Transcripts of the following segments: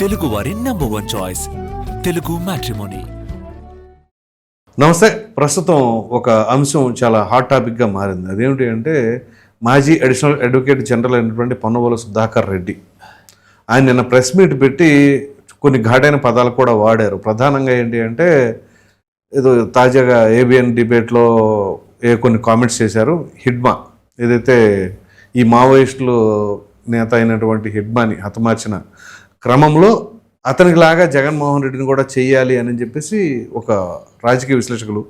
తెలుగు వారి number one choice Telugu matrimony నమస్తే. ప్రస్తుతం ఒక అంశం చాలా హాట్ టాపిక్గా మారింది. అదేమిటి అంటే మాజీ అడిషనల్ అడ్వకేట్ జనరల్ అయినటువంటి పొన్నవోలు సుధాకర్ రెడ్డి. ఆయన నిన్న ప్రెస్ మీట్ పెట్టి కొన్ని ఘాటైన పదాలు కూడా వాడారు. ప్రధానంగా ఏంటి అంటే ఏదో తాజాగా ఏబిఎన్ డిబేట్లో ఏ కొన్ని కామెంట్స్ చేశారు. హిడ్మా. ఏదైతే ఈ మావోయిస్టులు నేత అయినటువంటి హిడ్మాని హతమార్చిన క్రమంలో అతనికి లాగా జగన్మోహన్ రెడ్డిని కూడా చేయాలి అని చెప్పేసి ఒక రాజకీయ విశ్లేషకులు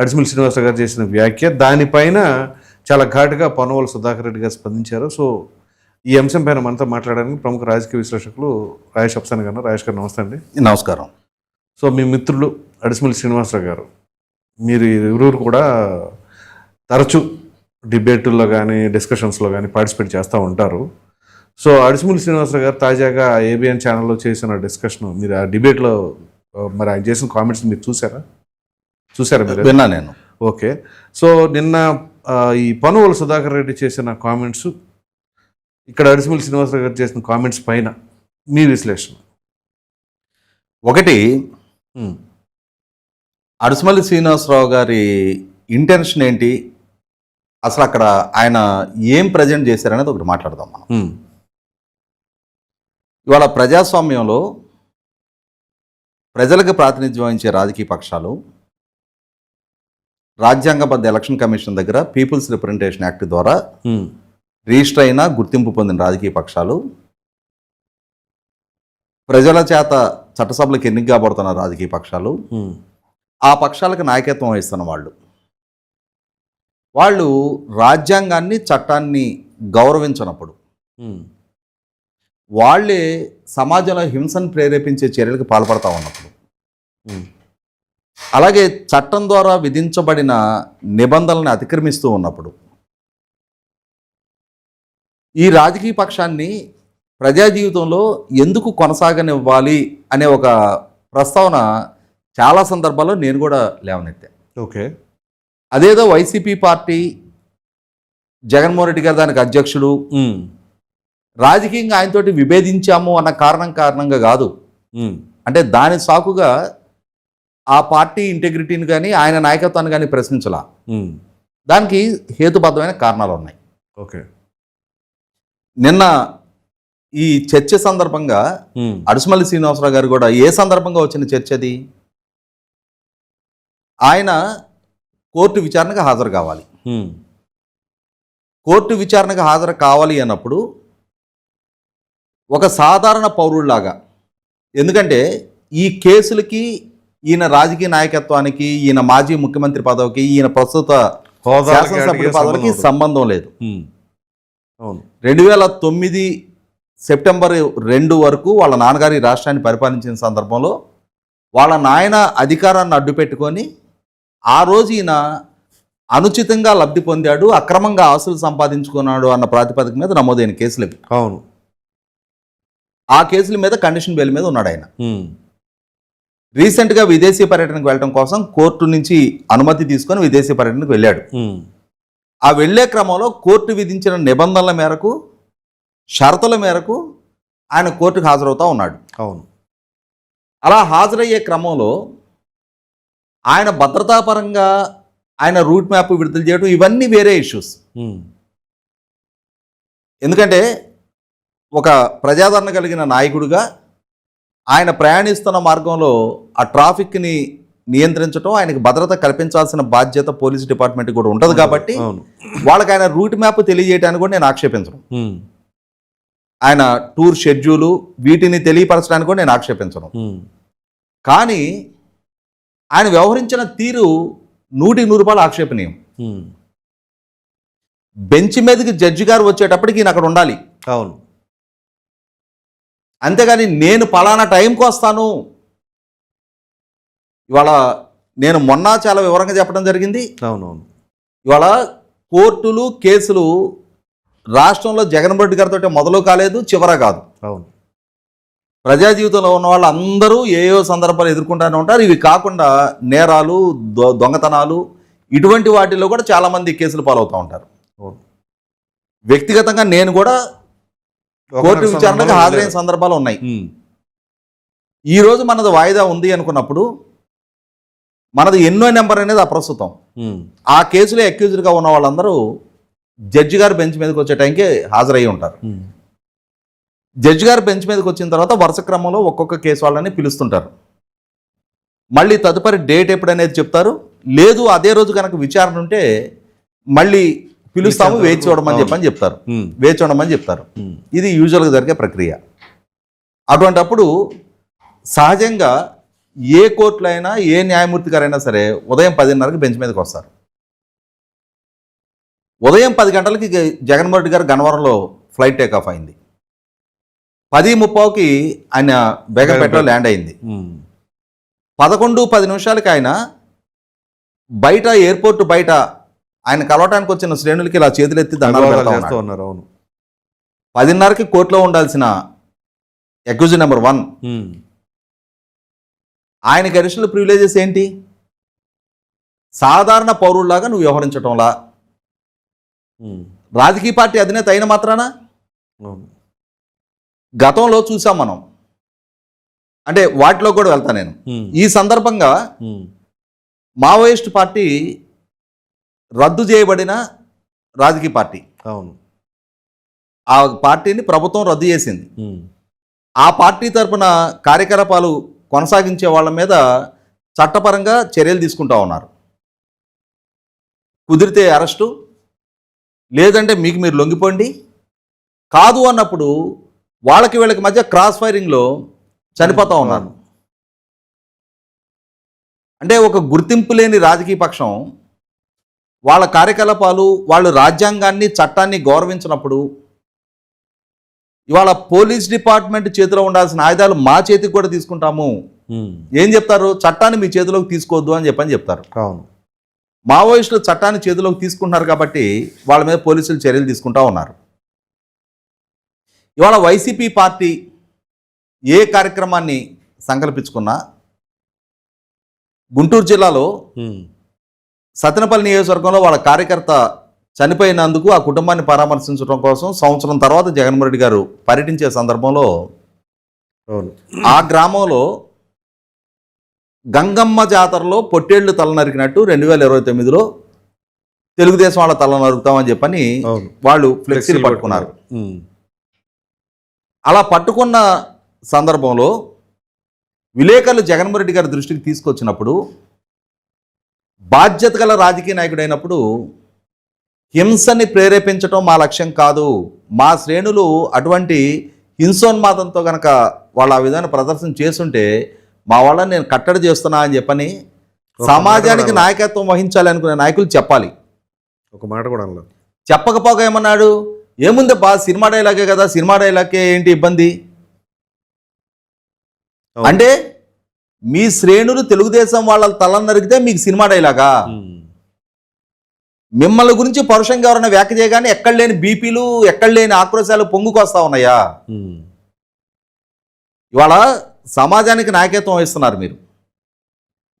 అడిసిమిల్ శ్రీనివాస గారు చేసిన వ్యాఖ్య. దానిపైన చాలా ఘాటుగా పొన్నవోలు సుధాకర్ రెడ్డి గారు స్పందించారు. సో ఈ అంశం పైన మనతో మాట్లాడడానికి ప్రముఖ రాజకీయ విశ్లేషకులు రాజేష్ అప్సాన్ గారు రాజేష్ గారు నమస్తే అండి. నమస్కారం. సో మీ మిత్రులు అడిసిమిల్ శ్రీనివాసరావు గారు మీరు ఇరువురు కూడా తరచూ డిబేటుల్లో కానీ డిస్కషన్స్లో కానీ పార్టిసిపేట్ చేస్తూ ఉంటారు. సో అడిసిమిల్ శ్రీనివాసరావు గారు తాజాగా ఏబిఎన్ ఛానల్లో చేసిన డిస్కషన్ మీరు ఆ డిబేట్లో మరి ఆయన చేసిన కామెంట్స్ మీరు చూసారా? చూసారా మీరు? విన్నా నేను. ఓకే. సో నిన్న ఈ పనువల సుధాకర్ రెడ్డి చేసిన కామెంట్స్ ఇక్కడ అడిసిమిల్ శ్రీనివాసరావు గారు చేసిన కామెంట్స్ పైన మీ విశ్లేషణ. ఒకటి అడుసుమల్లి శ్రీనివాసరావు గారి ఇంటెన్షన్ ఏంటి? అసలు అక్కడ ఆయన ఏం ప్రజెంట్ చేశారనేది ఒకటి మాట్లాడదాం మనం. ఇవాళ ప్రజాస్వామ్యంలో ప్రజలకు ప్రాతినిధ్యం వహించే రాజకీయ పక్షాలు రాజ్యాంగబద్ధ ఎలక్షన్ కమిషన్ దగ్గర పీపుల్స్ రిప్రజెంటేషన్ యాక్ట్ ద్వారా రిజిస్టర్ అయిన గుర్తింపు పొందిన రాజకీయ పక్షాలు ప్రజల చేత చట్టసభలకు ఎన్నిక కాబడుతున్న రాజకీయ పక్షాలు ఆ పక్షాలకు నాయకత్వం వహిస్తున్న వాళ్ళు. వాళ్ళు రాజ్యాంగాన్ని చట్టాన్ని గౌరవించినప్పుడు వాళ్ళే సమాజంలో హింసను ప్రేరేపించే చర్యలకు పాల్పడతా ఉన్నప్పుడు. అలాగే చట్టం ద్వారా విధించబడిన నిబంధనలను అతిక్రమిస్తూ ఉన్నప్పుడు. ఈ రాజకీయ పక్షాన్ని ప్రజా జీవితంలో ఎందుకు కొనసాగనివ్వాలి అనే ఒక ప్రస్తావన చాలా సందర్భాల్లో నేను కూడా లేవనెత్తా. ఓకే. అదేదో వైసీపీ పార్టీ జగన్మోహన్ రెడ్డి గారు దానికి అధ్యక్షుడు రాజకీయంగా ఆయనతోటి విభేదించాము అన్న కారణం కారణంగా కాదు. అంటే దాని సాకుగా ఆ పార్టీ ఇంటెగ్రిటీని కానీ ఆయన నాయకత్వాన్ని కానీ ప్రశ్నించలా. దానికి హేతుబద్ధమైన కారణాలు ఉన్నాయి. ఓకే. నిన్న ఈ చర్చ సందర్భంగా అడుసుమల్లి శ్రీనివాసరావు గారు కూడా ఏ సందర్భంగా వచ్చిన చర్చ అది? ఆయన కోర్టు విచారణకు హాజరు కావాలి. కోర్టు విచారణకు హాజరు కావాలి అన్నప్పుడు ఒక సాధారణ పౌరుడిలాగా ఎందుకంటే ఈ కేసులకి ఈయన రాజకీయ నాయకత్వానికి ఈయన మాజీ ముఖ్యమంత్రి పదవికి ఈయన ప్రస్తుత శాసనసభ్యుడి పదవికి సంబంధం లేదు. అవును. రెండు వేల తొమ్మిది సెప్టెంబర్ రెండు వరకు వాళ్ళ నాన్నగారి రాష్ట్రాన్ని పరిపాలించిన సందర్భంలో వాళ్ళ నాయన అధికారాన్ని అడ్డు పెట్టుకొని ఆ రోజు ఈయన అనుచితంగా లబ్ధి పొందాడు అక్రమంగా ఆస్తులు సంపాదించుకున్నాడు అన్న ప్రాతిపదిక మీద నమోదైన కేసులు. అవును. ఆ కేసుల మీద కండిషన్ బెయిల్ మీద ఉన్నాడు ఆయన. రీసెంట్గా విదేశీ పర్యటనకు వెళ్ళడం కోసం కోర్టు నుంచి అనుమతి తీసుకొని విదేశీ పర్యటనకు వెళ్ళాడు. ఆ వెళ్ళే క్రమంలో కోర్టు విధించిన నిబంధనల మేరకు షరతుల మేరకు ఆయన కోర్టుకు హాజరవుతా ఉన్నాడు. అవును. అలా హాజరయ్యే క్రమంలో ఆయన భద్రతాపరంగా ఆయన రూట్ మ్యాప్ విడుదల చేయడం ఇవన్నీ వేరే ఇష్యూస్ ఎందుకంటే ఒక ప్రజాదరణ కలిగిన నాయకుడిగా ఆయన ప్రయాణిస్తున్న మార్గంలో ఆ ట్రాఫిక్ని నియంత్రించడం ఆయనకు భద్రత కల్పించాల్సిన బాధ్యత పోలీస్ డిపార్ట్మెంట్ కూడా ఉంటుంది కాబట్టి వాళ్ళకి ఆయన రూట్ మ్యాప్ తెలియజేయడానికి కూడా నేను ఆక్షేపించను. ఆయన టూర్ షెడ్యూలు వీటిని తెలియపరచడానికి కూడా నేను ఆక్షేపించను. కానీ ఆయన వ్యవహరించిన తీరు నూటికి నూరు రూపాయలు ఆక్షేపణీయం. బెంచ్ మీదకి జడ్జి గారు వచ్చేటప్పటికి ఈయన అక్కడ ఉండాలి. అవును. అంతేగాని నేను పలానా టైంకి వస్తాను. ఇవాళ నేను మొన్న చాలా వివరంగా చెప్పడం జరిగింది. అవునవును. ఇవాళ కోర్టులు కేసులు రాష్ట్రంలో జగన్మోహన్ రెడ్డి గారితో మొదలు కాలేదు చివర కాదు. అవును. ప్రజా జీవితంలో ఉన్న వాళ్ళు అందరూ ఏయో సందర్భాలు ఎదుర్కొంటూనే ఉంటారు. ఇవి కాకుండా నేరాలు దొ- దొంగతనాలు ఇటువంటి వాటిల్లో కూడా చాలామంది కేసులు పాలవుతూ ఉంటారు. అవును. వ్యక్తిగతంగా నేను కూడా కోర్టు విచారణకు హాజరైన సందర్భాలు ఉన్నాయి. ఉమ్, ఈరోజు మనది వాయిదా ఉంది అనుకున్నప్పుడు మనది ఎన్నో నెంబర్ అనేది అప్రస్తుతం. ఆ కేసులో అక్యూజ్డ్గా ఉన్న వాళ్ళందరూ జడ్జి గారు బెంచ్ మీదకి వచ్చే టైంకి హాజరయ్యి ఉంటారు. జడ్జి గారు బెంచ్ మీదకి వచ్చిన తర్వాత వరుస క్రమంలో ఒక్కొక్క కేసు వాళ్ళని పిలుస్తుంటారు. మళ్ళీ తదుపరి డేట్ ఎప్పుడనేది చెప్తారు. లేదు అదే రోజు కనుక విచారణ ఉంటే మళ్ళీ పిలుస్తాము వేచి చూడమని. చెప్పని చెప్తారు. వేచి చూడమని చెప్తారు. ఇది యూజువల్గా జరిగే ప్రక్రియ అటువంటప్పుడు సహజంగా ఏ కోర్టులో అయినా ఏ న్యాయమూర్తి గారైనా సరే ఉదయం పదిన్నరకి బెంచ్ మీదకి వస్తారు ఉదయం పది గంటలకి జగన్మోహన్ రెడ్డి గారు గన్నవరంలో ఫ్లైట్ టేక్ ఆఫ్ అయింది పది ముప్పావుకి ఆయన బేగంపేటలో ల్యాండ్ అయింది. పదకొండు పది నిమిషాలకి ఆయన బయట ఎయిర్పోర్ట్ బయట ఆయన కలవటానికి వచ్చిన శ్రేణులకి ఇలా చేతులెత్తి దండాలు. ఉన్నారు అవును పదిన్నరకి కోర్టులో ఉండాల్సిన అక్యూజ్ నెంబర్ వన్. ఆయనకి అడిషనల్ ప్రివిలేజెస్ ఏంటి సాధారణ పౌరుల్లాగా నువ్వు వ్యవహరించటంలా. రాజకీయ పార్టీ అధినేత అయిన మాత్రాన గతంలో చూసాం మనం అంటే వాటిలో కూడా వెళ్తా నేను. ఈ సందర్భంగా. మావోయిస్ట్ పార్టీ రద్దు చేయబడిన రాజకీయ పార్టీ. అవును. ఆ పార్టీని ప్రభుత్వం రద్దు చేసింది. ఆ పార్టీ తరపున కార్యకలాపాలు కొనసాగించే వాళ్ళ మీద చట్టపరంగా చర్యలు తీసుకుంటా ఉన్నారు. కుదిరితే అరెస్టు లేదంటే మీకు మీరు లొంగిపోండి. కాదు అన్నప్పుడు వాళ్ళకి వీళ్ళకి మధ్య క్రాస్ ఫైరింగ్లో చనిపోతా ఉన్నారు. అంటే ఒక గుర్తింపు లేని రాజకీయ పక్షం వాళ్ళ కార్యకలాపాలు వాళ్ళు రాజ్యాంగాన్ని చట్టాన్ని గౌరవించినప్పుడు ఇవాళ పోలీస్ డిపార్ట్మెంట్ చేతిలో ఉండాల్సిన ఆయుధాలు మా చేతికి కూడా తీసుకుంటాము. ఏం చెప్తారు? చట్టాన్ని మీ చేతిలోకి తీసుకోవద్దు అని చెప్పని చెప్తారు. అవును. మావోయిస్టులు చట్టాన్ని చేతిలోకి తీసుకుంటున్నారు కాబట్టి వాళ్ళ మీద పోలీసులు చర్యలు తీసుకుంటా ఉన్నారు. ఇవాళ వైసీపీ పార్టీ ఏ కార్యక్రమాన్ని సంకల్పించుకున్నా గుంటూరు జిల్లాలో ఉమ్. సత్తెనపల్లి నియోజకవర్గంలో వాళ్ళ కార్యకర్త చనిపోయినందుకు ఆ కుటుంబాన్ని పరామర్శించడం కోసం సంవత్సరం తర్వాత జగన్మోహన్ రెడ్డి గారు పర్యటించే సందర్భంలో ఆ గ్రామంలో గంగమ్మ జాతరలో పొట్టేళ్ళు తల నరికినట్టు రెండు వేల ఇరవై తొమ్మిదిలో తెలుగుదేశం వాళ్ళ తల నరుకుతామని చెప్పని వాళ్ళు ఫ్లెక్సీలు పట్టుకున్నారు. అలా పట్టుకున్న సందర్భంలో విలేకరులు జగన్మోహన్ రెడ్డి గారి దృష్టికి తీసుకొచ్చినప్పుడు బాధ్యత గల రాజకీయ నాయకుడు అయినప్పుడు హింసని ప్రేరేపించడం మా లక్ష్యం కాదు. మా శ్రేణులు అటువంటి హింసోన్మాదంతో గనక వాళ్ళు ఆ విధంగా ప్రదర్శన చేస్తుంటే మా వాళ్ళని నేను కట్టడి చేస్తున్నా అని చెప్పని సమాజానికి నాయకత్వం వహించాలి అనుకునే నాయకులు చెప్పాలి. ఒక మాట కూడా అనలేదు. చెప్పకపోగా ఏమన్నాడు? ఏముంది బా సినిమా డైలాగే కదా సినిమా డైలాగే ఏంటి ఇబ్బంది. అంటే మీ శ్రేణులు తెలుగుదేశం వాళ్ళ తల నరికితే మీకు సినిమా డైలాగా. మిమ్మల్ని గురించి పరుషంగా ఎవరైనా వ్యాఖ్య చేయగానే ఎక్కడ లేని బీపీలు ఎక్కడ లేని ఆక్రోశాలు పొంగుకొస్తా ఉన్నాయా. ఇవాళ సమాజానికి నాయకత్వం వహిస్తున్నారు మీరు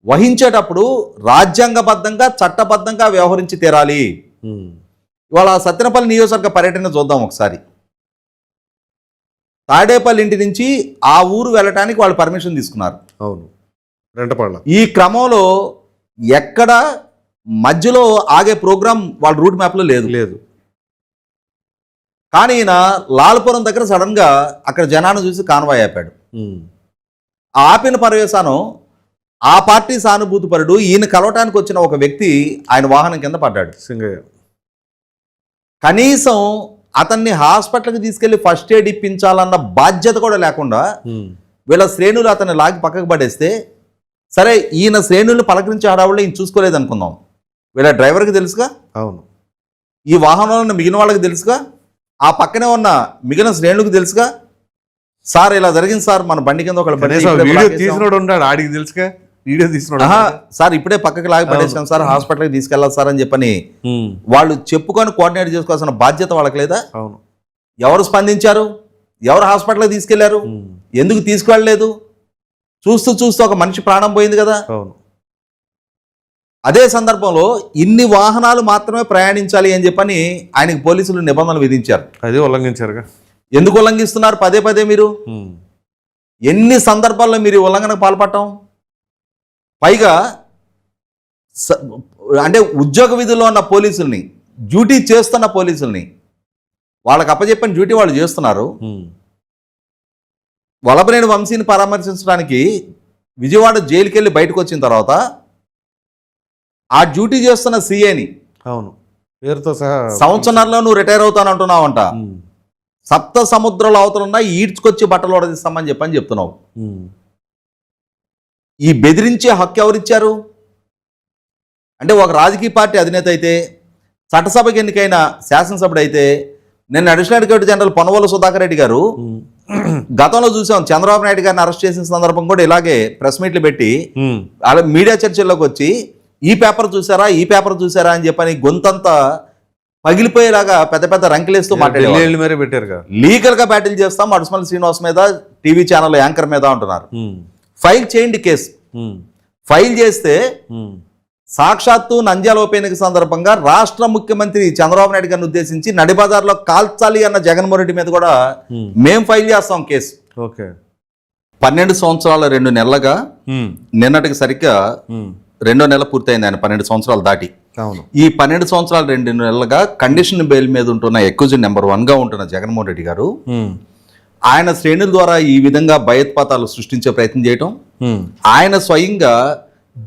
వహించేటప్పుడు రాజ్యాంగబద్ధంగా చట్టబద్ధంగా వ్యవహరించి తీరాలి. ఇవాళ సత్తెనపల్లి నియోజకవర్గ పర్యటన చూద్దాం ఒకసారి తాడేపల్లి ఇంటి నుంచి ఆ ఊరు వెళ్ళటానికి వాళ్ళు పర్మిషన్ తీసుకున్నారు. అవును. రెంటపాళ్ళ. ఈ క్రమంలో ఎక్కడ మధ్యలో ఆగే ప్రోగ్రాం వాళ్ళ రూట్ మ్యాప్లో లేదు. లేదు. కానీ ఈయన లాల్పురం దగ్గర సడన్గా అక్కడ జనాన్ని చూసి కాన్వాయ్ ఆపాడు. ఆపిన పరవేశానం ఆ పార్టీ సానుభూతిపరుడు ఈయన కలవటానికి వచ్చిన ఒక వ్యక్తి ఆయన వాహనం కింద పడ్డాడు. సింగయ్య. కనీసం అతన్ని హాస్పిటల్కి తీసుకెళ్ళి ఫస్ట్ ఎయిడ్ ఇప్పించాలన్న బాధ్యత కూడా లేకుండా ఉమ్. వీళ్ళ శ్రేణులు అతన్ని లాగి పక్కకు పడేస్తే సరే ఈయన శ్రేణులు పలకరించే హడావుల్లో ఈయన చూసుకోలేదు అనుకుందాం. వీళ్ళ డ్రైవర్కి తెలుసుగా? అవును. ఈ వాహనంలో ఉన్న మిగిలిన వాళ్ళకి తెలుసుగా? ఆ పక్కనే ఉన్న మిగిలిన శ్రేణులకు తెలుసుగా? సార్ ఇలా జరిగింది సార్ మన బండి కింద వీడియో లాగేసాం. తీసినోడు ఉంటాడు ఆడికి తెలుసుగా? వీడియో ఉంటాడు. సార్ ఇప్పుడే పక్కకి లాగి పడేసాం సార్ హాస్పిటల్కి తీసుకెళ్ళాలి సార్ అని చెప్పని. వాళ్ళు చెప్పుకొని కోఆర్డినేట్ చేసుకోవాల్సిన బాధ్యత వాళ్ళకి లేదా? అవును. ఎవరు స్పందించారు? ఎవరు హాస్పిటల్కి తీసుకెళ్ళారు. ఎందుకు తీసుకువెళ్ళలేదు? చూస్తూ చూస్తూ ఒక మనిషి ప్రాణం పోయింది కదా? అవును. అదే సందర్భంలో ఇన్ని వాహనాలు మాత్రమే ప్రయాణించాలి అని చెప్పని ఆయనకి పోలీసులు నిబంధనలు విధించారు. అది ఉల్లంఘించారుగా? ఎందుకు ఉల్లంఘిస్తున్నారు? పదే పదే మీరు. ఎన్ని సందర్భాల్లో మీరు ఉల్లంఘనకు పాల్పడటం? పైగా అంటే ఉద్యోగ విధుల్లో ఉన్న పోలీసుల్ని డ్యూటీ చేస్తున్న పోలీసుల్ని వాళ్ళకి అప్పచెప్పిన డ్యూటీ వాళ్ళు చేస్తున్నారు. వలబనేని వంశీని పరామర్శించడానికి విజయవాడ జైలుకి వెళ్ళి బయటకు వచ్చిన తర్వాత ఆ డ్యూటీ చేస్తున్న సీఏని అవును. పేరుతో సహా సంవత్సరంలో నువ్వు రిటైర్ అవుతానంటున్నావంట. ఉమ్, సప్త సముద్రాల అవతలున్నా ఈడ్చుకొచ్చి బట్టలు ఉడదీస్తామని చెప్పని చెప్తున్నావు. ఈ బెదిరించే హక్కు ఎవరిచ్చారు అంటే ఒక రాజకీయ పార్టీ అధినేత అయితే చట్టసభకి ఎన్నికైన శాసనసభ్యుడు అయితే నిన్న additional advocate general Ponnavolu Sudhakar Reddy garu గతంలో చూసాం చంద్రబాబు నాయుడు గారిని అరెస్ట్ చేసిన సందర్భం కూడా ఇలాగే ప్రెస్ మీట్లు పెట్టి అలా మీడియా చర్చల్లోకి వచ్చి ఈ పేపర్ చూసారా ఈ పేపర్ చూసారా అని చెప్పని గొంతంతా పగిలిపోయేలాగా పెద్ద పెద్ద రంకెలేస్తూ పెట్టారుగా. లీగల్గా బ్యాటిల్ చేస్తాం అడుసుమల్ శ్రీనివాస్ మీద టీవీ ఛానల్ యాంకర్ మీద అంటున్నారు. ఉమ్, ఫైల్ చేయండి కేసు. ఫైల్ చేస్తే సాక్షాత్తు నంద్యాల ఉప ఎన్నిక సందర్భంగా రాష్ట్ర ముఖ్యమంత్రి చంద్రబాబు నాయుడు గారిని ఉద్దేశించి నడిబజార్లో కాల్చాలి అన్న జగన్మోహన్ రెడ్డి మీద కూడా మేం ఫైల్ చేస్తాం కేసు. ఓకే. పన్నెండు సంవత్సరాల రెండు నెలలుగా నిన్నటికి సరిగ్గా రెండో నెల పూర్తయింది ఆయన పన్నెండు సంవత్సరాలు దాటి. ఈ పన్నెండు సంవత్సరాలు రెండు నెలలుగా కండిషన్ బెయిల్ మీద ఉంటున్న ఎక్కువ నెంబర్ వన్గా ఉంటున్న జగన్మోహన్ రెడ్డి గారు ఆయన శ్రేణుల ద్వారా ఈ విధంగా భయోత్పాతాలు సృష్టించే ప్రయత్నం చేయటం. ఆయన స్వయంగా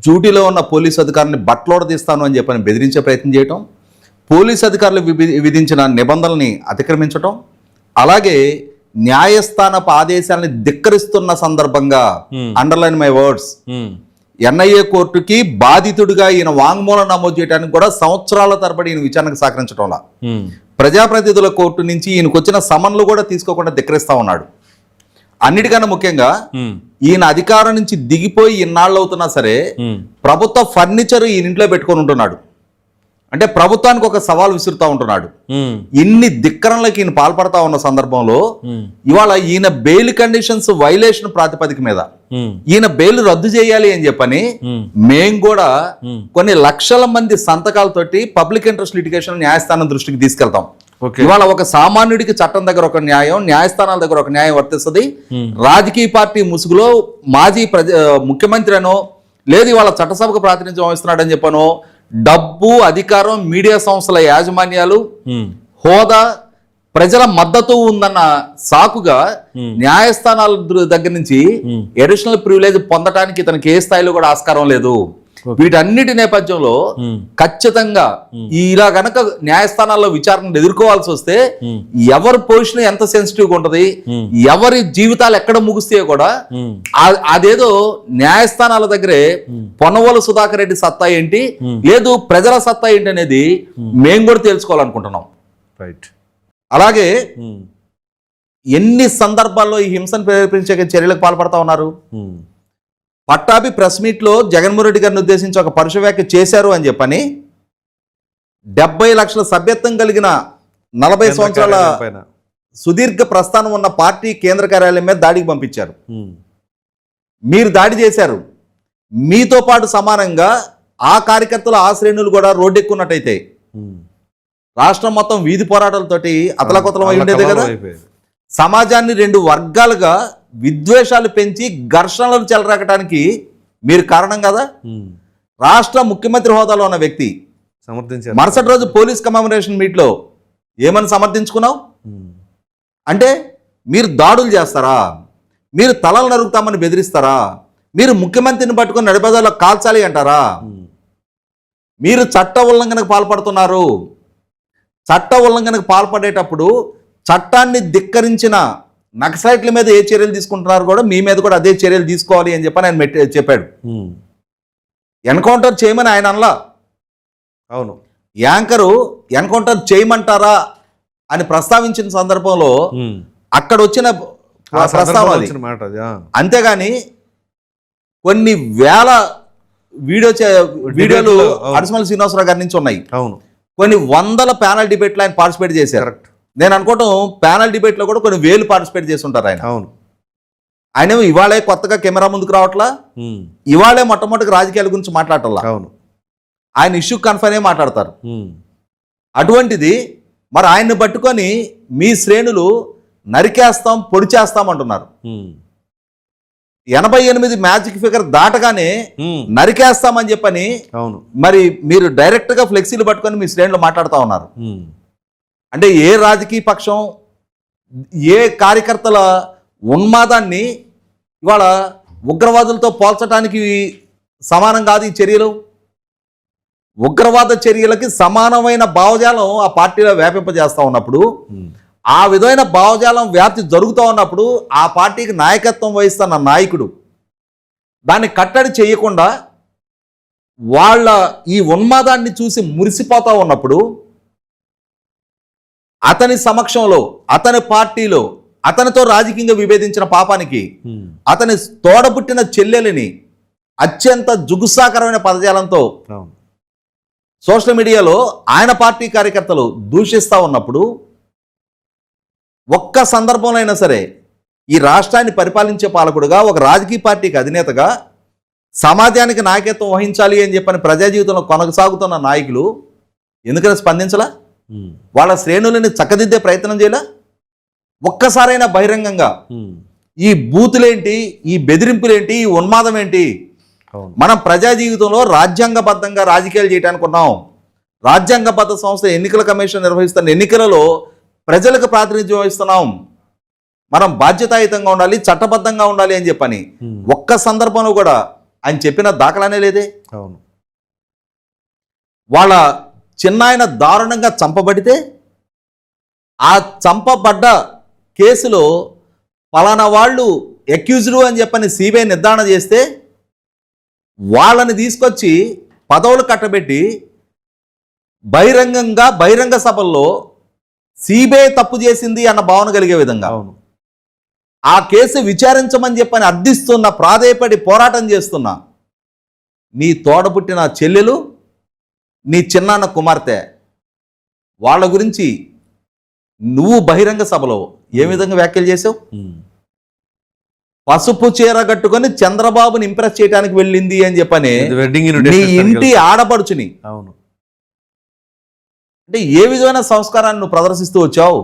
డ్యూటీలో ఉన్న పోలీసు అధికారిని బట్టలోడ తీస్తాను అని చెప్పని బెదిరించే ప్రయత్నం చేయటం. పోలీసు అధికారులు విధి- విధించిన నిబంధనల్ని అతిక్రమించటం. అలాగే న్యాయస్థానపు ఆదేశాలని ధిక్కరిస్తున్న సందర్భంగా. అండర్లైన్ మై వర్డ్స్ ఎన్ఐఏ కోర్టుకి బాధితుడిగా ఈయన వాంగ్మూలం నమోదు చేయడానికి కూడా సంవత్సరాల తరబడి ఈయన విచారణకు సహకరించడంలా ప్రజాప్రతినిధుల కోర్టు నుంచి ఈయనకు వచ్చిన సమన్లు కూడా తీసుకోకుండా ధిక్కరిస్తా ఉన్నాడు. అన్నిటికన్నా ముఖ్యంగా ఈయన అధికారం నుంచి దిగిపోయి ఇన్నాళ్ళు అవుతున్నా సరే ప్రభుత్వ ఫర్నిచర్ ఈయన ఇంట్లో పెట్టుకొని ఉంటున్నాడు. అంటే ప్రభుత్వానికి ఒక సవాల్ విసురుతూ ఉంటున్నాడు. ఇన్ని ధిక్కరణలకు ఈయన పాల్పడతా ఉన్న సందర్భంలో ఇవాళ ఈయన బెయిల్ కండిషన్స్ వైలేషన్ ప్రాతిపదిక మీద ఈయన బెయిల్ రద్దు చేయాలి అని చెప్పని మేం కూడా. కొన్ని లక్షల మంది సంతకాలతోటి పబ్లిక్ ఇంట్రెస్ట్ లిటిగేషన్ న్యాయస్థానం దృష్టికి తీసుకెళ్తాం. ఇవాళ ఒక సామాన్యుడికి చట్టం దగ్గర ఒక న్యాయం న్యాయస్థానాల దగ్గర ఒక న్యాయం వర్తిస్తుంది. రాజకీయ పార్టీ ముసుగులో మాజీ ప్రజ ముఖ్యమంత్రి అనో లేదు ఇవాళ చట్టసభకు ప్రాతినిధ్యం వహిస్తున్నాడని చెప్పనో డబ్బు అధికారం మీడియా సంస్థల యాజమాన్యాలు హోదా ప్రజల మద్దతు ఉందన్న సాకుగా. న్యాయస్థానాల దగ్గర నుంచి. అడిషనల్ ప్రివిలేజ్ పొందడానికి ఇతనికి ఏ స్థాయిలో కూడా ఆస్కారం లేదు వీటన్నిటి నేపథ్యంలో ఉమ్, ఖచ్చితంగా ఇలా గనక న్యాయస్థానాల్లో విచారణను ఎదుర్కోవాల్సి వస్తే ఉమ్, ఎవరి పొజిషన్ ఎంత సెన్సిటివ్గా ఉంటది Hmm. ఎవరి జీవితాలు ఎక్కడ ముగిస్తే కూడా అదేదో న్యాయస్థానాల దగ్గరే పొన్నవోలు సుధాకర్ రెడ్డి సత్తా ఏంటి లేదు ప్రజల సత్తా ఏంటి అనేది మేము కూడా తెలుసుకోవాలనుకుంటున్నాం. రైట్ అలాగే ఎన్ని సందర్భాల్లో ఈ హింసను ప్రేరేపించే చర్యలకు పాల్పడతా ఉన్నారు? పట్టాభి ప్రెస్ మీట్లో జగన్మోహన్ రెడ్డి గారిని ఉద్దేశించి ఒక పరుష వ్యాఖ్య చేశారు అని చెప్పని డెబ్బై లక్షల సభ్యత్వం కలిగిన నలభై సంవత్సరాల సుదీర్ఘ ప్రస్థానం ఉన్న పార్టీ కేంద్ర కార్యాలయం మీద దాడికి పంపించారు. మీరు దాడి చేశారు. మీతో పాటు సమానంగా ఆ కార్యకర్తలు ఆ శ్రేణులు కూడా రోడ్డెక్కున్నట్టయితే. రాష్ట్రం మొత్తం వీధి పోరాటాలతోటి అతలకుతలం అయి ఉండేదే కదా. సమాజాన్ని రెండు వర్గాలుగా విద్వేషాలు పెంచి ఘర్షణలు చెలరాకటానికి మీరు కారణం కదా? రాష్ట్ర ముఖ్యమంత్రి హోదాలో ఉన్న వ్యక్తి సమర్థించారు. మరుసటి రోజు పోలీస్ కమామరేషన్ మీట్లో ఏమని సమర్థించుకున్నావు? అంటే మీరు దాడులు చేస్తారా? మీరు తలలు నరుకుతామని బెదిరిస్తారా? మీరు ముఖ్యమంత్రిని పట్టుకొని నడిపదాలో కాల్చాలి అంటారా? మీరు చట్ట ఉల్లంఘనకు పాల్పడుతున్నారు. చట్ట ఉల్లంఘనకు పాల్పడేటప్పుడు చట్టాన్ని ధిక్కరించిన నక్సలైట్ల మీద ఏ చర్యలు తీసుకుంటున్నారు కూడా మీ మీద కూడా అదే చర్యలు తీసుకోవాలి అని చెప్పని ఆయన చెప్పాడు. ఎన్కౌంటర్ చేయమని ఆయన అనలా. అవును. యాంకరు ఎన్కౌంటర్ చేయమంటారా అని ప్రస్తావించిన సందర్భంలో. అక్కడ వచ్చిన ప్రస్తావన. అంతేగాని కొన్ని వేల వీడియో వీడియోలు Debate లో, అవును. అడిసిమల్ శ్రీనివాసరావు గారి నుంచి ఉన్నాయి. అవును. కొన్ని వందల ప్యానల్ డిబేట్లు ఆయన పార్టిసిపేట్ చేశారు. నేను అనుకోవటం ప్యానల్ డిబేట్లో కూడా కొన్ని వేలు పార్టిసిపేట్ చేసి ఉంటారు ఆయన. అవును. ఆయన ఇవాళే కొత్తగా కెమెరా ముందుకు రావట్లా? ఇవాళే మొట్టమొదటి రాజకీయాల గురించి మాట్లాడటల్లా అవును. ఆయన ఇష్యూ కన్ఫర్మ్ అయ్యి మాట్లాడతారు. అటువంటిది మరి ఆయన్ని పట్టుకొని మీ శ్రేణులు నరికేస్తాం పొడి చేస్తాం అంటున్నారు ఎనభై ఎనిమిది మ్యాజిక్ ఫిగర్ దాటగానే నరికేస్తామని చెప్పని అవును. మరి మీరు డైరెక్ట్గా ఫ్లెక్సీలు పట్టుకొని మీ శ్రేణులు మాట్లాడుతూ ఉన్నారు. అంటే ఏ రాజకీయ పక్షం ఏ కార్యకర్తల ఉన్మాదాన్ని ఇవాళ ఉగ్రవాదులతో పోల్చడానికి సమానం కాదు ఈ చర్యలు? ఉగ్రవాద చర్యలకి సమానమైన భావజాలం ఆ పార్టీలో వ్యాపింపజేస్తూ ఉన్నప్పుడు ఆ విధమైన భావజాలం వ్యాప్తి జరుగుతూ ఉన్నప్పుడు ఆ పార్టీకి నాయకత్వం వహిస్తున్న నాయకుడు దాన్ని కట్టడి చేయకుండా వాళ్ళ ఈ ఉన్మాదాన్ని చూసి మురిసిపోతూ ఉన్నప్పుడు అతని సమక్షంలో అతని పార్టీలో అతనితో రాజకీయంగా విభేదించిన పాపానికి అతని తోడబుట్టిన చెల్లెలిని అత్యంత జుగుసాకరమైన పదజాలంతో సోషల్ మీడియాలో ఆయన పార్టీ కార్యకర్తలు దూషిస్తూ ఉన్నప్పుడు ఒక్క సందర్భంలో అయినా సరే ఈ రాష్ట్రాన్ని పరిపాలించే పాలకుడుగా ఒక రాజకీయ పార్టీకి అధినేతగా సమాజానికి నాయకత్వం వహించాలి అని చెప్పని ప్రజా జీవితంలో కొనసాగుతున్న నాయకులు ఎందుకని స్పందించలా? వాళ్ళ శ్రేణులని చక్కదిద్దే ప్రయత్నం చేయలా? ఒక్కసారైనా బహిరంగంగా ఉమ్, ఈ బూతులేంటి ఈ బెదిరింపులేంటి ఈ ఉన్మాదం ఏంటి మనం ప్రజా జీవితంలో రాజ్యాంగబద్ధంగా రాజకీయాలు చేయడానికి ఉన్నాం రాజ్యాంగబద్ధ సంస్థ ఎన్నికల కమిషన్ నిర్వహిస్తున్న ఎన్నికలలో ప్రజలకు ప్రాతినిధ్యం వహిస్తున్నాం. మనం బాధ్యతాయుతంగా ఉండాలి చట్టబద్ధంగా ఉండాలి అని చెప్పని ఉమ్, ఒక్క సందర్భంలో కూడా ఆయన చెప్పిన దాఖలానే లేదే. అవును. వాళ్ళ చిన్నాయన దారుణంగా చంపబడితే ఆ చంపబడ్డ కేసులో పలానా వాళ్ళు ఎక్యూజ్డ్ అని చెప్పని సిబిఐ నిర్ధారణ చేస్తే వాళ్ళని తీసుకొచ్చి పదవులు కట్టబెట్టి బహిరంగంగా బహిరంగ సభల్లో సిబిఐ తప్పు చేసింది అన్న భావన కలిగే విధంగా. అవును. ఆ కేసు విచారించమని చెప్పని అర్థిస్తున్న ప్రాధేయపడి పోరాటం చేస్తున్న నీ తోడబుట్టిన చెల్లెలు నీ చిన్నాన్న కుమార్తె వాళ్ళ గురించి నువ్వు బహిరంగ సభలో ఏ విధంగా వ్యాఖ్యలు చేసావు పసుపు చీర కట్టుకొని చంద్రబాబుని ఇంప్రెస్ చేయడానికి వెళ్ళింది అని చెప్పని నీ ఇంటి ఆడపడుచుని అవును. అంటే ఏ విధమైన సంస్కారాన్ని నువ్వు ప్రదర్శిస్తూ వచ్చావు?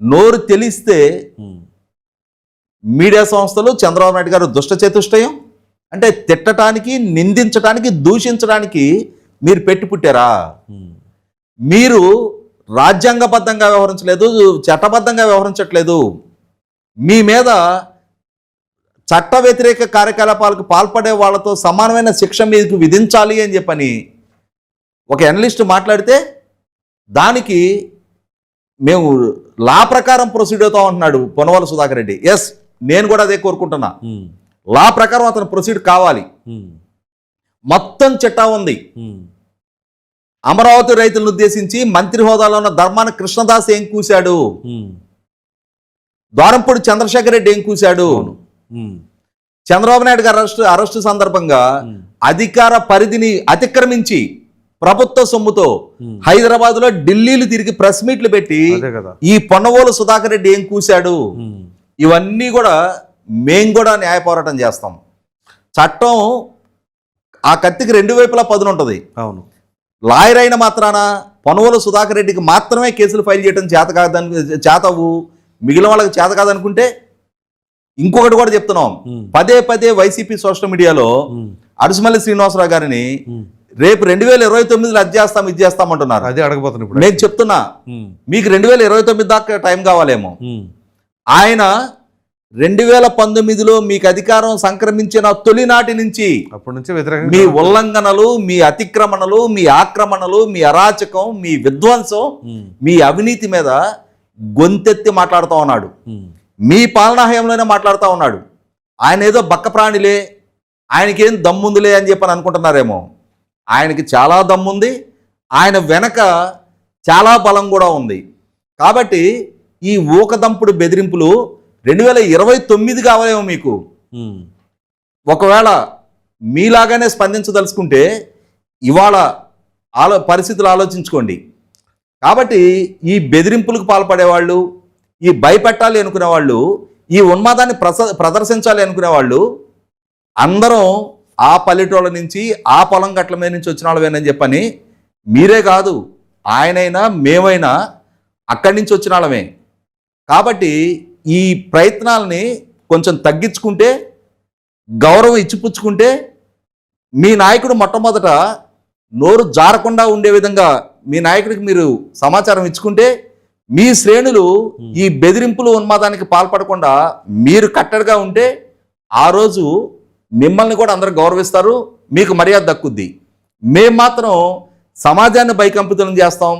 నోరు తెలిస్తే మీడియా సంస్థలు చంద్రబాబు నాయుడు గారు దుష్ట చతుష్టయం అంటే తిట్టడానికి నిందించడానికి దూషించడానికి మీరు పెట్టి పుట్టారా? మీరు రాజ్యాంగబద్ధంగా వ్యవహరించలేదు చట్టబద్ధంగా వ్యవహరించట్లేదు. మీ మీద చట్ట వ్యతిరేక కార్యకలాపాలకు పాల్పడే వాళ్ళతో సమానమైన శిక్ష మీకు విధించాలి అని చెప్పని ఒక అనలిస్ట్ మాట్లాడితే దానికి మేము లా ప్రకారం ప్రొసీడ్ అవుతాం అంటున్నాడు పొనవల సుధాకర్ రెడ్డి. ఎస్ నేను కూడా అదే కోరుకుంటున్నా. లా ప్రకారం అతను ప్రొసీడ్ కావాలి. మొత్తం చిట్టా ఉంది. అమరావతి రైతులను ఉద్దేశించి మంత్రి హోదాలో ఉన్న ధర్మాన కృష్ణదాస్ ఏం కూశాడు? ద్వారంపూడి చంద్రశేఖర్ రెడ్డి ఏం కూశాడు? చంద్రబాబు నాయుడు గారు అరెస్ట్ అరెస్టు సందర్భంగా అధికార పరిధిని అతిక్రమించి ప్రభుత్వ సొమ్ముతో. హైదరాబాద్లో ఢిల్లీలు తిరిగి ప్రెస్ మీట్లు పెట్టి ఈ పొన్నవోలు సుధాకర్ రెడ్డి ఏం కూశాడు? ఇవన్నీ కూడా మేం కూడా న్యాయ పోరాటం చేస్తాం. చట్టం ఆ కత్తికి రెండు వైపులా పదును ఉంటుంది. అవును. లాయర్ అయిన మాత్రాన పొనవోలు సుధాకర్ రెడ్డికి మాత్రమే కేసులు ఫైల్ చేయడం చేత కాదని చేతవు. మిగిలిన వాళ్ళకి చేత కాదనుకుంటే ఇంకొకటి కూడా చెప్తున్నాం. పదే పదే వైసీపీ సోషల్ మీడియాలో ఉమ్, అడుసుమల్లి శ్రీనివాసరావు గారిని. రేపు రెండు వేల ఇరవై తొమ్మిదిలో అది చేస్తాం ఇది చేస్తాం అంటున్నారు. అదే అడగబోతున్నా ఇప్పుడు. నేను చెప్తున్నా. మీకు రెండు వేల ఇరవై తొమ్మిది దాకా టైం కావాలేమో. ఆయన రెండు వేల పంతొమ్మిదిలో మీకు అధికారం సంక్రమించిన తొలినాటి నుంచి అప్పటి నుంచి వ్యతిరేకంగా మీ ఉల్లంఘనలు మీ అతిక్రమణలు మీ ఆక్రమణలు మీ అరాచకం మీ విధ్వంసం మీ అవినీతి మీద గొంతెత్తి మాట్లాడుతూ ఉన్నాడు. మీ పాలనా హయాంలోనే మాట్లాడుతూ ఉన్నాడు. ఆయన ఏదో బక్క ప్రాణిలే ఆయనకేం దమ్ముందిలే అని చెప్పని అనుకుంటున్నారేమో. ఆయనకి చాలా దమ్ముంది ఆయన వెనక చాలా బలం కూడా ఉంది. కాబట్టి ఈ ఊకదంపుడు బెదిరింపులు రెండు వేల ఇరవై తొమ్మిది కావాలేమో మీకు. ఒకవేళ మీలాగానే స్పందించదలుచుకుంటే ఇవాళ ఆలో పరిస్థితులు ఆలోచించుకోండి. కాబట్టి ఈ బెదిరింపులకు పాల్పడేవాళ్ళు ఈ భయపెట్టాలి అనుకునే వాళ్ళు ఈ ఉన్మాదాన్ని ప్రస ప్రదర్శించాలి అనుకునే వాళ్ళు అందరం ఆ పల్లెటూళ్ళ నుంచి ఆ పొలం గట్ల మీద నుంచి వచ్చిన వాళ్ళమేనని చెప్పని మీరే కాదు ఆయనైనా మేమైనా అక్కడి నుంచి వచ్చిన వాళ్ళమే. కాబట్టి ఈ ప్రయత్నాలని కొంచెం తగ్గించుకుంటే గౌరవం ఇచ్చిపుచ్చుకుంటే మీ నాయకుడు మొట్టమొదట నోరు జారకుండా ఉండే విధంగా మీ నాయకుడికి మీరు సమాచారం ఇచ్చుకుంటే మీ శ్రేణులు ఈ బెదిరింపులు ఉన్మాదానికి పాల్పడకుండా మీరు కట్టడిగా ఉంటే ఆ రోజు మిమ్మల్ని కూడా అందరూ గౌరవిస్తారు మీకు మర్యాద దక్కుద్ది. మేం మాత్రం సమాజాన్ని భయకంపితులను చేస్తాం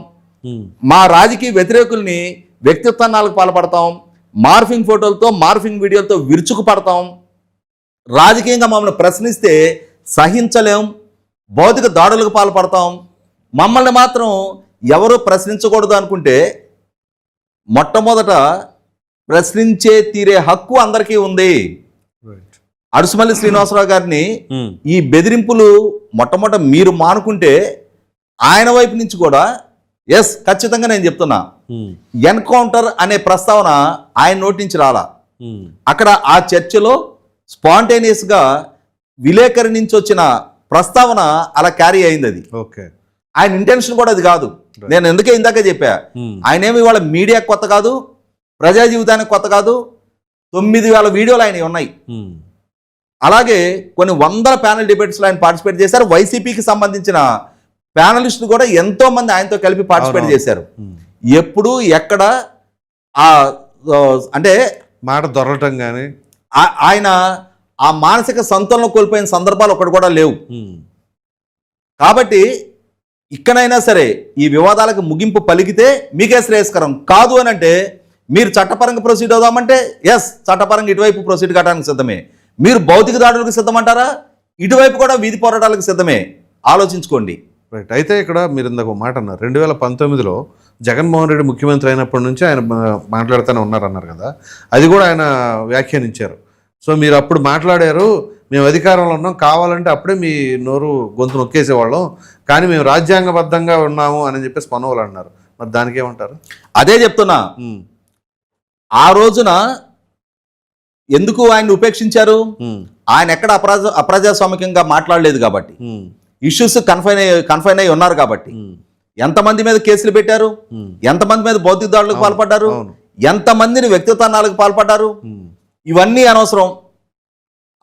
మా రాజకీయ వ్యతిరేకుల్ని వ్యక్తిత్వాలకు పాల్పడతాం మార్ఫింగ్ ఫోటోలతో మార్ఫింగ్ వీడియోలతో విరుచుకు పడతాం. రాజకీయంగా మమ్మల్ని ప్రశ్నిస్తే సహించలేం. భౌతిక దాడులకు పాల్పడతాం. మమ్మల్ని మాత్రం ఎవరు ప్రశ్నించకూడదు అనుకుంటే మొట్టమొదట ప్రశ్నించే తీరే హక్కు అందరికీ ఉంది. అడుసుమల్లి శ్రీనివాసరావు గారిని ఈ బెదిరింపులు మొట్టమొదట మీరు మానుకుంటే ఆయన వైపు నుంచి కూడా ఎస్ ఖచ్చితంగా నేను చెప్తున్నా. ఎన్కౌంటర్ అనే ప్రస్తావన ఆయన నోటి నుంచి రాలా. అక్కడ ఆ చర్చలో స్పాంటేనియస్గా విలేకరి నుంచి వచ్చిన ప్రస్తావన అలా క్యారీ అయింది అది. ఓకే. ఆయన ఇంటెన్షన్ కూడా అది కాదు. నేను ఎందుకే ఇందాక చెప్పా. ఆయన ఏమి ఇవాళ మీడియా కొత్త కాదు ప్రజా జీవితానికి కొత్త కాదు తొమ్మిది వేల వీడియోలు ఆయన ఉన్నాయి. అలాగే కొన్ని వందల ప్యానల్ డిబేట్స్లో ఆయన పార్టిసిపేట్ చేశారు. వైసీపీకి సంబంధించిన ప్యానలిస్టులు కూడా ఎంతో మంది ఆయనతో కలిపి పార్టిసిపేట్. చేశారు. ఎప్పుడు ఎక్కడ ఆ అంటే మాట దొరలటం కానీ ఆయన ఆ మానసిక సంతులనం కోల్పోయిన సందర్భాలు ఒకటి కూడా లేవు. కాబట్టి ఇక్కడైనా సరే ఈ వివాదాలకు ముగింపు పలికితే మీకే శ్రేయస్కరం. కాదు అని అంటే మీరు చట్టపరంగా ప్రొసీడ్ అవుదామంటే ఎస్ చట్టపరంగా ఇటువైపు ప్రొసీడ్ కావడానికి సిద్ధమే. మీరు భౌతిక దాడులకు సిద్ధమంటారా? ఇటువైపు కూడా వీధి పోరాటాలకు సిద్ధమే. ఆలోచించుకోండి. రైట్ అయితే ఇక్కడ మీరు ఇందాక మాట అన్నారు. రెండు వేల పంతొమ్మిదిలో జగన్మోహన్ రెడ్డి ముఖ్యమంత్రి అయినప్పటి నుంచి ఆయన మాట్లాడుతూనే ఉన్నారన్నారు కదా. అది కూడా ఆయన వ్యాఖ్యానించారు. సో మీరు అప్పుడు మాట్లాడారు మేము అధికారంలో ఉన్నాం కావాలంటే అప్పుడే మీ నోరు గొంతు నొక్కేసేవాళ్ళం కానీ మేము రాజ్యాంగబద్ధంగా ఉన్నాము అని చెప్పేసి పనోలు అన్నారు. మరి దానికి ఏమంటారు అదే చెప్తున్నా. ఆ రోజున ఎందుకు ఆయన్ని ఉపేక్షించారు? ఆయన ఎక్కడ అప్రజ అప్రజాస్వామికంగా మాట్లాడలేదు కాబట్టి. ఇష్యూస్ కన్ఫైన్ అయ్యి కన్ఫైన్ అయి ఉన్నారు కాబట్టి. ఎంతమంది మీద కేసులు పెట్టారు? ఎంతమంది మీద భౌతిక దాడులకు పాల్పడ్డారు. ఎంతమందిని వ్యక్తిత్వాలకు పాల్పడ్డారు? ఇవన్నీ అనవసరం.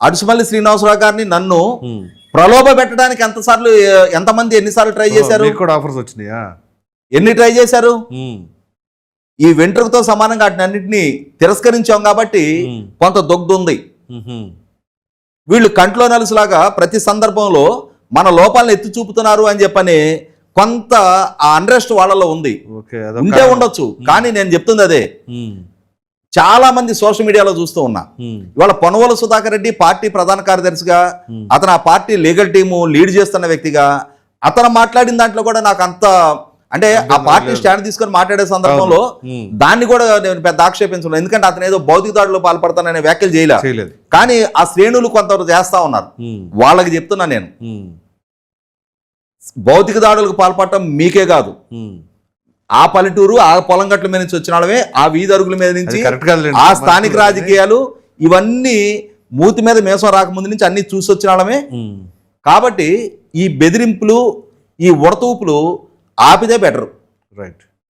అడుసుమల్లి శ్రీనివాసరావు గారిని నన్ను ప్రలోభ పెట్టడానికి ఎంతసార్లు ఎంతమంది ఎన్నిసార్లు ట్రై చేశారు? ఆఫర్స్ వచ్చినాయా? ఎన్ని ట్రై చేశారు? ఈ వెంట్రుకతో సమానంగా వాటిని అన్నింటినీ తిరస్కరించాం కాబట్టి కొంత దొగ్ధు ఉంది వీళ్ళు కంట్లో నలుసులాగా ప్రతి సందర్భంలో మన లోపాలను ఎత్తి చూపుతున్నారు అని చెప్పని కొంత ఆ అండ్రెస్ట్ వాళ్ళలో ఉంది. ఉంటే ఉండొచ్చు కానీ నేను చెప్తుంది అదే. చాలా మంది సోషల్ మీడియాలో చూస్తూ ఉన్నా. ఇవాళ పొనవల సుధాకర్ రెడ్డి పార్టీ ప్రధాన కార్యదర్శిగా అతను ఆ పార్టీ లీగల్ టీము లీడ్ చేస్తున్న వ్యక్తిగా అతను మాట్లాడిన దాంట్లో కూడా నాకు అంత అంటే ఆ పార్టీ స్టాండ్ తీసుకొని మాట్లాడే సందర్భంలో దాన్ని కూడా నేను పెద్ద ఆక్షేపించను. ఎందుకంటే అతను ఏదో భౌతిక దాడిలో పాల్పడతాననే వ్యాఖ్యలు చేయలే. చేయలేదు. కానీ ఆ శ్రేణులు కొంతవరకు చేస్తా ఉన్నారు. వాళ్ళకి చెప్తున్నా నేను. భౌతిక దాడులకు పాల్పడటం మీకే కాదు. ఆ పల్లెటూరు ఆ పొలం గట్ల మీద నుంచి వచ్చిన వాళ్ళమే ఆ వీధి అరుగుల మీద నుంచి. ఆ స్థానిక రాజకీయాలు ఇవన్నీ మూతి మీద మేసం రాకముందు నుంచి అన్ని చూసి వచ్చిన వాళ్ళమే కాబట్టి ఈ బెదిరింపులు ఈ ఉడతూపులు ఆపిదే బెటర్. రైట్